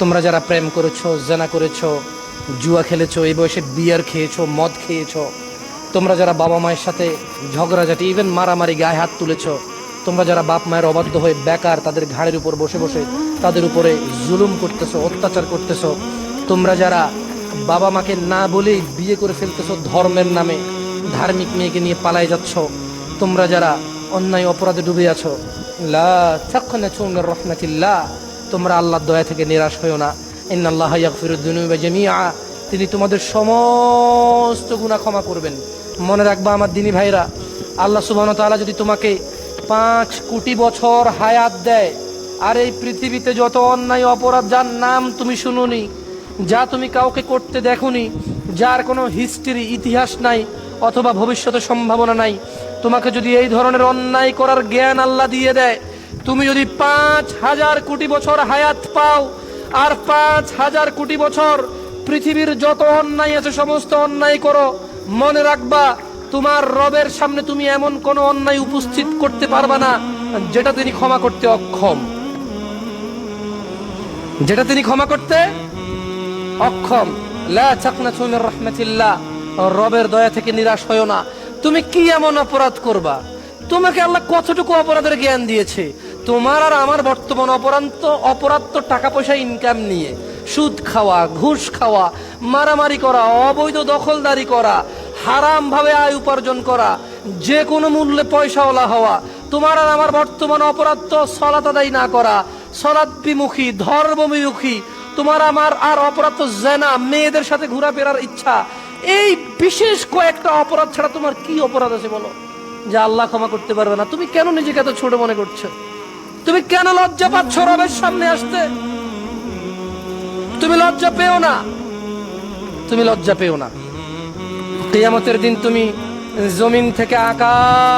তোমরা যারা প্রেম করেছ, জেনা করেছ, জুয়া খেলেছো, এই বয়সে বিয়ার খেয়েছো, মদ খেয়েছো, তোমরা যারা বাবা মায়ের সাথে ঝগড়াঝাটি ইভেন মারামারি গায়ে হাত তুলেছো, তোমরা যারা বাপ মায়ের অবাধ্য হয়ে বেকার, তাদের ঘাড়ের উপর বসে বসে তাদের উপরে জুলুম করতেছো, অত্যাচার করতেছো, তোমরা যারা বাবা মাকে না বলেই বিয়ে করে ফেলতেছো ধর্মের নামে, ধার্মিক মেয়েকে নিয়ে পালায় যাচ্ছ, তোমরা যারা অন্যায় অপরাধে ডুবে আছো, লা রাহমাতিল্লাহ তোমরা আল্লাহর দয়া থেকে নিরাশ হয়েও না। ইন্নাল্লাহ ইয়াগফিরুদ দুনুবা জামিআ। তিনি তোমাদের সমস্ত গুনাহ ক্ষমা করবেন। মনে রাখবা আমার দিনী ভাইরা, আল্লাহ সুবহানাহু ওয়া তাআলা যদি তোমাকে পাঁচ কোটি বছর হায়াত দেয়, আর এই পৃথিবীতে যত অন্যায় অপরাধ, যার নাম তুমি শুনুনি, যা তুমি কাউকে করতে দেখোনি, যার কোনো হিস্ট্রি ইতিহাস নাই, অথবা ভবিষ্যতে সম্ভাবনা নাই, তোমাকে যদি এই ধরনের অন্যায় করার জ্ঞান আল্লাহ দিয়ে দেয় তুমি যদি পাঁচ হাজার কোটি বছর হায়াত পাও, আর পাঁচ হাজার কোটি বছর পৃথিবীর যত অন্যায় আছে, সমস্ত অন্যায় করো, মনে রাখবা, তোমার রবের সামনে তুমি এমন কোনো অন্যায় উপস্থিত করতে পারবা না, যেটা তিনি ক্ষমা করতে অক্ষম। যেটা তিনি ক্ষমা করতে অক্ষম। মির রবের দয়া থেকে নিরাশ হয়ো না। তুমি কি এমন অপরাধ করবা? তোমাকে আল্লাহ কতটুকু অপরাধের জ্ঞান দিয়েছে? তোমার আর আমার বর্তমান অপরাধ তো অপরাধ তো টাকা পয়সা ইনকাম নিয়ে। সুদ খাওয়া, ঘুষ খাওয়া, মারামারি করা, অবৈধ দখলদারি করা হারাম ভাবে আয় উপার্জন করা যে কোনো মূল্যে পয়সাওয়ালা হওয়া, তোমার আর আমার বর্তমান অপরাধ তো সলাত আদায় না করা, সলাৎ বিমুখী ধর্ম বিমুখী তোমার আমার আর অপরাধ তো জেনা, মেয়েদের সাথে ঘোরাফেরার ইচ্ছা, এই বিশেষ কয়েকটা অপরাধ ছাড়া তোমার কি অপরাধ আছে বলো? যা আল্লাহ ক্ষমা করতে পারবে না। তুমি কেন নিজেকে এত ছোট মনে করছ? তুমি কেন লজ্জা পাচ্ছ রবের সামনে আসতে? তুমি লজ্জা পেও না। তুমি লজ্জা পেও না। কেয়ামতের দিন তুমি জমিন থেকে আকাশ